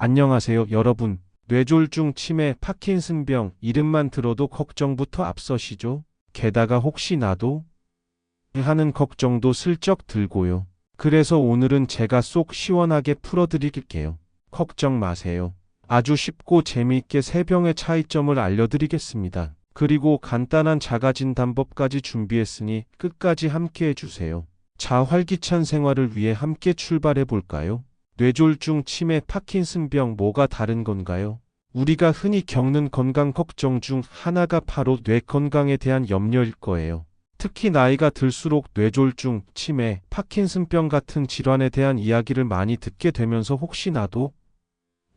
안녕하세요, 여러분. 뇌졸중, 치매, 파킨슨병 이름만 들어도 걱정부터 앞서시죠? 게다가 혹시 나도? 하는 걱정도 슬쩍 들고요. 그래서 오늘은 제가 쏙 시원하게 풀어드릴게요. 걱정 마세요. 아주 쉽고 재미있게 세 병의 차이점을 알려드리겠습니다. 그리고 간단한 자가진단법까지 준비했으니 끝까지 함께 해주세요. 자, 활기찬 생활을 위해 함께 출발해 볼까요? 뇌졸중, 치매, 파킨슨병 뭐가 다른 건가요? 우리가 흔히 겪는 건강 걱정 중 하나가 바로 뇌 건강에 대한 염려일 거예요. 특히 나이가 들수록 뇌졸중, 치매, 파킨슨병 같은 질환에 대한 이야기를 많이 듣게 되면서 혹시 나도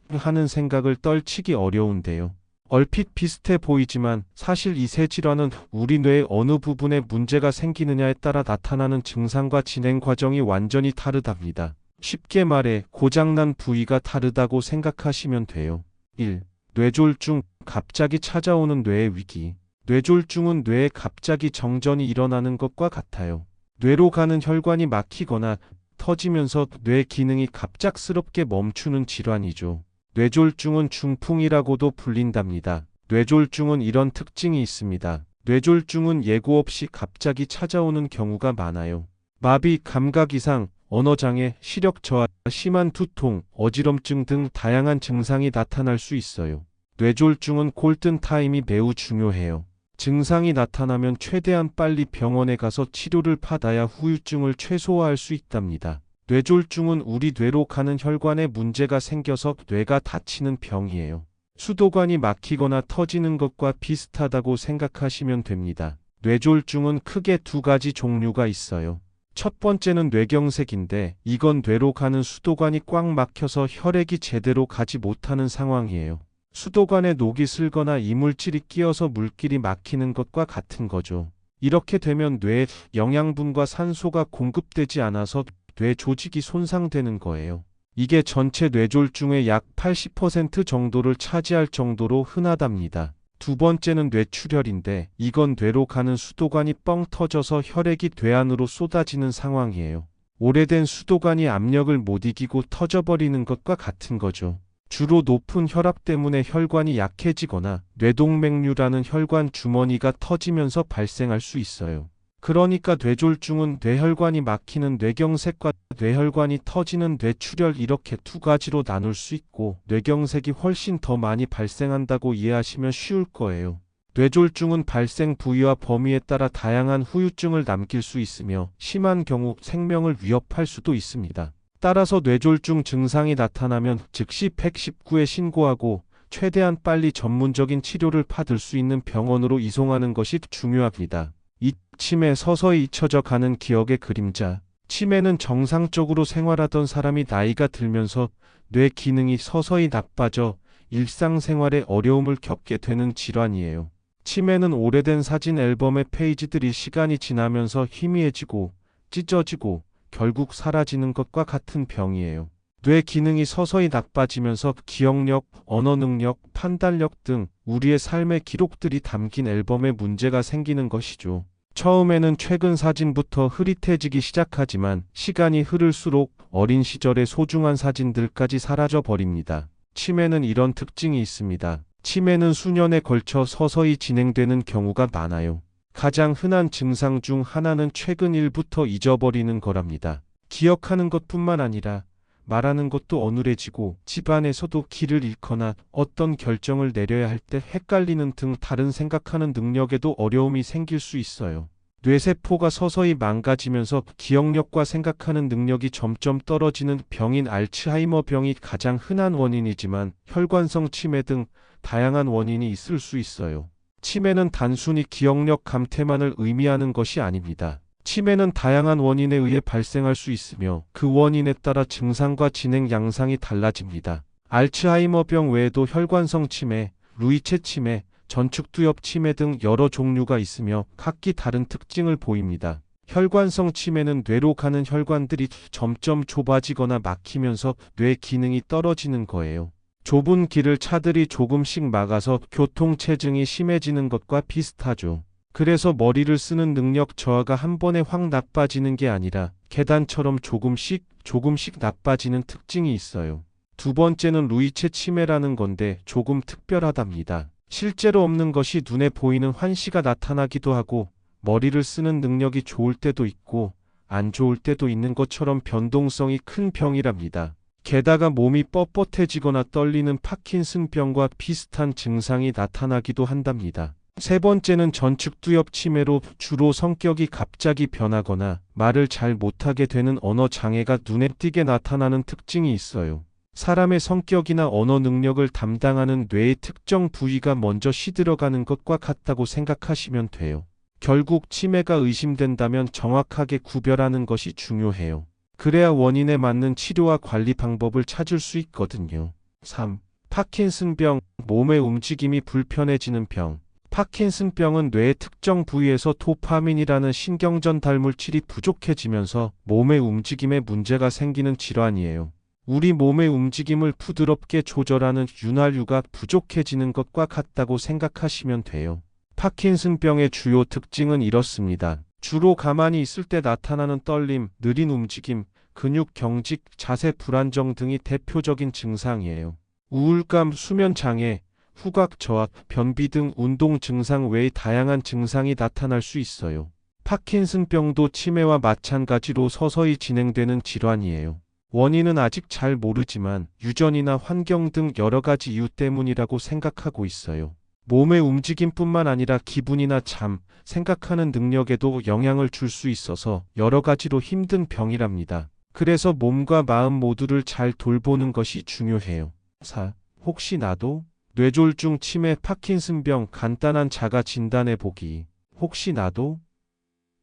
하는 생각을 떨치기 어려운데요. 얼핏 비슷해 보이지만 사실 이 세 질환은 우리 뇌의 어느 부분에 문제가 생기느냐에 따라 나타나는 증상과 진행 과정이 완전히 다르답니다. 쉽게 말해 고장난 부위가 다르다고 생각하시면 돼요. 1. 뇌졸중, 갑자기 찾아오는 뇌의 위기. 뇌졸중은 뇌에 갑자기 정전이 일어나는 것과 같아요. 뇌로 가는 혈관이 막히거나 터지면서 뇌 기능이 갑작스럽게 멈추는 질환이죠. 뇌졸중은 중풍이라고도 불린답니다. 뇌졸중은 이런 특징이 있습니다. 뇌졸중은 예고 없이 갑자기 찾아오는 경우가 많아요. 마비, 감각 이상, 언어장애, 시력 저하, 심한 두통, 어지럼증 등 다양한 증상이 나타날 수 있어요. 뇌졸중은 골든 타임이 매우 중요해요. 증상이 나타나면 최대한 빨리 병원에 가서 치료를 받아야 후유증을 최소화할 수 있답니다. 뇌졸중은 우리 뇌로 가는 혈관에 문제가 생겨서 뇌가 다치는 병이에요. 수도관이 막히거나 터지는 것과 비슷하다고 생각하시면 됩니다. 뇌졸중은 크게 두 가지 종류가 있어요. 첫 번째는 뇌경색인데 이건 뇌로 가는 수도관이 꽉 막혀서 혈액이 제대로 가지 못하는 상황이에요. 수도관에 녹이 슬거나 이물질이 끼어서 물길이 막히는 것과 같은 거죠. 이렇게 되면 뇌에 영양분과 산소가 공급되지 않아서 뇌 조직이 손상되는 거예요. 이게 전체 뇌졸중의 약 80% 정도를 차지할 정도로 흔하답니다. 두 번째는 뇌출혈인데 이건 뇌로 가는 수도관이 뻥 터져서 혈액이 뇌 안으로 쏟아지는 상황이에요. 오래된 수도관이 압력을 못 이기고 터져버리는 것과 같은 거죠. 주로 높은 혈압 때문에 혈관이 약해지거나 뇌동맥류라는 혈관 주머니가 터지면서 발생할 수 있어요. 그러니까 뇌졸중은 뇌혈관이 막히는 뇌경색과 뇌혈관이 터지는 뇌출혈 이렇게 두 가지로 나눌 수 있고 뇌경색이 훨씬 더 많이 발생한다고 이해하시면 쉬울 거예요. 뇌졸중은 발생 부위와 범위에 따라 다양한 후유증을 남길 수 있으며 심한 경우 생명을 위협할 수도 있습니다. 따라서 뇌졸중 증상이 나타나면 즉시 119에 신고하고 최대한 빨리 전문적인 치료를 받을 수 있는 병원으로 이송하는 것이 중요합니다. 이 치매 서서히 잊혀져 가는 기억의 그림자. 치매는 정상적으로 생활하던 사람이 나이가 들면서 뇌 기능이 서서히 나빠져 일상생활에 어려움을 겪게 되는 질환이에요. 치매는 오래된 사진 앨범의 페이지들이 시간이 지나면서 희미해지고 찢어지고 결국 사라지는 것과 같은 병이에요. 뇌 기능이 서서히 나빠지면서 기억력, 언어 능력, 판단력 등 우리의 삶의 기록들이 담긴 앨범에 문제가 생기는 것이죠. 처음에는 최근 사진부터 흐릿해지기 시작하지만 시간이 흐를수록 어린 시절의 소중한 사진들까지 사라져 버립니다. 치매는 이런 특징이 있습니다. 치매는 수년에 걸쳐 서서히 진행되는 경우가 많아요. 가장 흔한 증상 중 하나는 최근 일부터 잊어버리는 거랍니다. 기억하는 것뿐만 아니라 말하는 것도 어눌해지고 집안에서도 길을 잃거나 어떤 결정을 내려야 할 때 헷갈리는 등 다른 생각하는 능력에도 어려움이 생길 수 있어요. 뇌세포가 서서히 망가지면서 기억력과 생각하는 능력이 점점 떨어지는 병인 알츠하이머 병이 가장 흔한 원인이지만 혈관성 치매 등 다양한 원인이 있을 수 있어요. 치매는 단순히 기억력 감퇴만을 의미하는 것이 아닙니다. 치매는 다양한 원인에 의해 발생할 수 있으며 그 원인에 따라 증상과 진행 양상이 달라집니다. 알츠하이머병 외에도 혈관성 치매, 루이체 치매, 전축두엽 치매 등 여러 종류가 있으며 각기 다른 특징을 보입니다. 혈관성 치매는 뇌로 가는 혈관들이 점점 좁아지거나 막히면서 뇌 기능이 떨어지는 거예요. 좁은 길을 차들이 조금씩 막아서 교통체증이 심해지는 것과 비슷하죠. 그래서 머리를 쓰는 능력 저하가 한 번에 확 나빠지는 게 아니라 계단처럼 조금씩 조금씩 나빠지는 특징이 있어요. 두 번째는 루이체 치매라는 건데 조금 특별하답니다. 실제로 없는 것이 눈에 보이는 환시가 나타나기도 하고 머리를 쓰는 능력이 좋을 때도 있고 안 좋을 때도 있는 것처럼 변동성이 큰 병이랍니다. 게다가 몸이 뻣뻣해지거나 떨리는 파킨슨병과 비슷한 증상이 나타나기도 한답니다. 세 번째는 전축두엽 치매로 주로 성격이 갑자기 변하거나 말을 잘 못하게 되는 언어 장애가 눈에 띄게 나타나는 특징이 있어요. 사람의 성격이나 언어 능력을 담당하는 뇌의 특정 부위가 먼저 시들어가는 것과 같다고 생각하시면 돼요. 결국 치매가 의심된다면 정확하게 구별하는 것이 중요해요. 그래야 원인에 맞는 치료와 관리 방법을 찾을 수 있거든요. 3. 파킨슨병, 몸의 움직임이 불편해지는 병. 파킨슨병은 뇌의 특정 부위에서 도파민이라는 신경전달 물질이 부족해지면서 몸의 움직임에 문제가 생기는 질환이에요. 우리 몸의 움직임을 부드럽게 조절하는 윤활유가 부족해지는 것과 같다고 생각하시면 돼요. 파킨슨병의 주요 특징은 이렇습니다. 주로 가만히 있을 때 나타나는 떨림, 느린 움직임, 근육 경직, 자세 불안정 등이 대표적인 증상이에요. 우울감, 수면 장애, 후각 저하, 변비 등 운동 증상 외의 다양한 증상이 나타날 수 있어요. 파킨슨병도 치매와 마찬가지로 서서히 진행되는 질환이에요. 원인은 아직 잘 모르지만 유전이나 환경 등 여러 가지 이유 때문이라고 생각하고 있어요. 몸의 움직임뿐만 아니라 기분이나 잠, 생각하는 능력에도 영향을 줄 수 있어서 여러 가지로 힘든 병이랍니다. 그래서 몸과 마음 모두를 잘 돌보는 것이 중요해요. 4. 혹시 나도? 뇌졸중 치매 파킨슨병 간단한 자가 진단해 보기. 혹시 나도?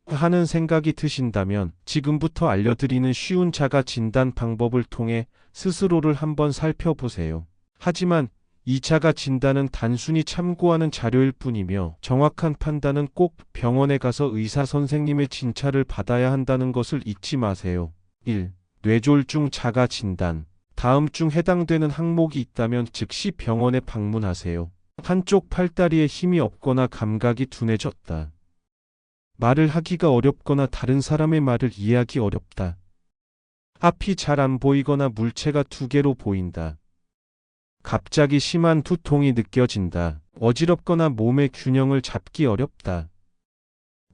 하는 생각이 드신다면 지금부터 알려드리는 쉬운 자가 진단 방법을 통해 스스로를 한번 살펴보세요. 하지만 이 자가 진단은 단순히 참고하는 자료일 뿐이며 정확한 판단은 꼭 병원에 가서 의사 선생님의 진찰을 받아야 한다는 것을 잊지 마세요. 1. 뇌졸중 자가 진단. 다음 중 해당되는 항목이 있다면 즉시 병원에 방문하세요. 한쪽 팔다리에 힘이 없거나 감각이 둔해졌다. 말을 하기가 어렵거나 다른 사람의 말을 이해하기 어렵다. 앞이 잘 안 보이거나 물체가 두 개로 보인다. 갑자기 심한 두통이 느껴진다. 어지럽거나 몸의 균형을 잡기 어렵다.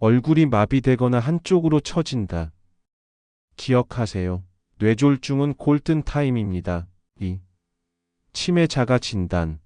얼굴이 마비되거나 한쪽으로 처진다. 기억하세요. 뇌졸중은 골든타임입니다. 2. 치매 자가 진단.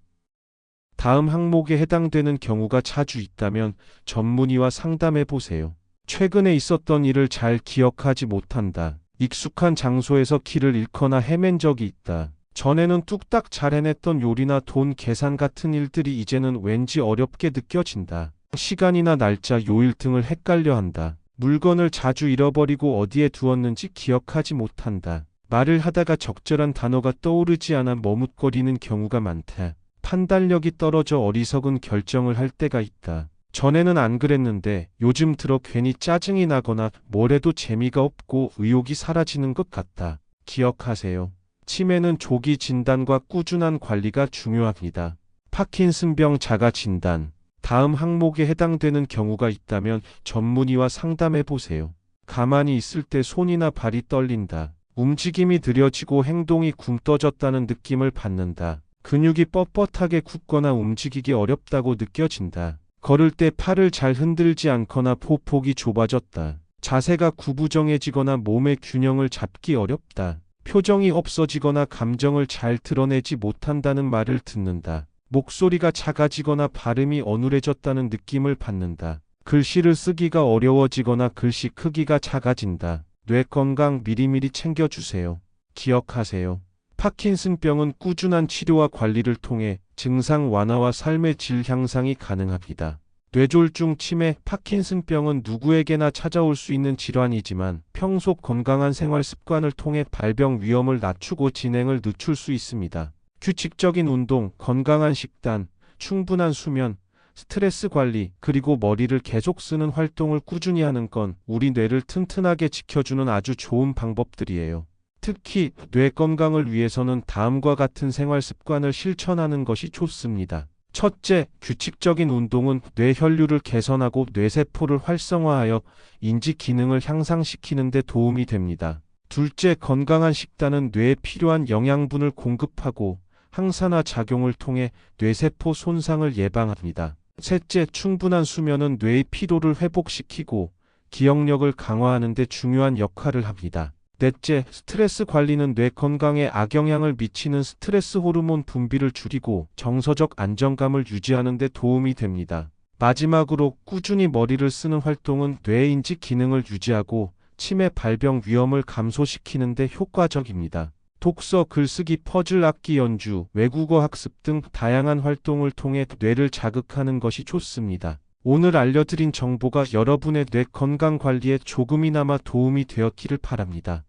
다음 항목에 해당되는 경우가 자주 있다면 전문의와 상담해 보세요. 최근에 있었던 일을 잘 기억하지 못한다. 익숙한 장소에서 길을 잃거나 헤맨 적이 있다. 전에는 뚝딱 잘 해냈던 요리나 돈 계산 같은 일들이 이제는 왠지 어렵게 느껴진다. 시간이나 날짜, 요일 등을 헷갈려 한다. 물건을 자주 잃어버리고 어디에 두었는지 기억하지 못한다. 말을 하다가 적절한 단어가 떠오르지 않아 머뭇거리는 경우가 많다. 판단력이 떨어져 어리석은 결정을 할 때가 있다. 전에는 안 그랬는데 요즘 들어 괜히 짜증이 나거나 뭘 해도 재미가 없고 의욕이 사라지는 것 같다. 기억하세요. 치매는 조기 진단과 꾸준한 관리가 중요합니다. 파킨슨병 자가 진단. 다음 항목에 해당되는 경우가 있다면 전문의와 상담해 보세요. 가만히 있을 때 손이나 발이 떨린다. 움직임이 느려지고 행동이 굼떠졌다는 느낌을 받는다. 근육이 뻣뻣하게 굳거나 움직이기 어렵다고 느껴진다. 걸을 때 팔을 잘 흔들지 않거나 포폭이 좁아졌다. 자세가 구부정해지거나 몸의 균형을 잡기 어렵다. 표정이 없어지거나 감정을 잘 드러내지 못한다는 말을 듣는다. 목소리가 작아지거나 발음이 어눌해졌다는 느낌을 받는다. 글씨를 쓰기가 어려워지거나 글씨 크기가 작아진다. 뇌 건강 미리미리 챙겨주세요. 기억하세요. 파킨슨병은 꾸준한 치료와 관리를 통해 증상 완화와 삶의 질 향상이 가능합니다. 뇌졸중 치매, 파킨슨병은 누구에게나 찾아올 수 있는 질환이지만 평소 건강한 생활 습관을 통해 발병 위험을 낮추고 진행을 늦출 수 있습니다. 규칙적인 운동, 건강한 식단, 충분한 수면, 스트레스 관리, 그리고 머리를 계속 쓰는 활동을 꾸준히 하는 건 우리 뇌를 튼튼하게 지켜주는 아주 좋은 방법들이에요. 특히 뇌 건강을 위해서는 다음과 같은 생활 습관을 실천하는 것이 좋습니다. 첫째, 규칙적인 운동은 뇌 혈류를 개선하고 뇌세포를 활성화하여 인지 기능을 향상시키는 데 도움이 됩니다. 둘째, 건강한 식단은 뇌에 필요한 영양분을 공급하고 항산화 작용을 통해 뇌세포 손상을 예방합니다. 셋째, 충분한 수면은 뇌의 피로를 회복시키고 기억력을 강화하는 데 중요한 역할을 합니다. 넷째, 스트레스 관리는 뇌 건강에 악영향을 미치는 스트레스 호르몬 분비를 줄이고 정서적 안정감을 유지하는 데 도움이 됩니다. 마지막으로 꾸준히 머리를 쓰는 활동은 뇌 인지 기능을 유지하고 치매 발병 위험을 감소시키는 데 효과적입니다. 독서, 글쓰기, 퍼즐 악기 연주, 외국어 학습 등 다양한 활동을 통해 뇌를 자극하는 것이 좋습니다. 오늘 알려드린 정보가 여러분의 뇌 건강 관리에 조금이나마 도움이 되었기를 바랍니다.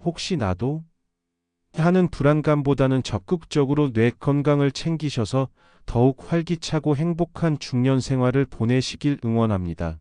혹시 나도? 하는 불안감보다는 적극적으로 뇌 건강을 챙기셔서 더욱 활기차고 행복한 중년 생활을 보내시길 응원합니다.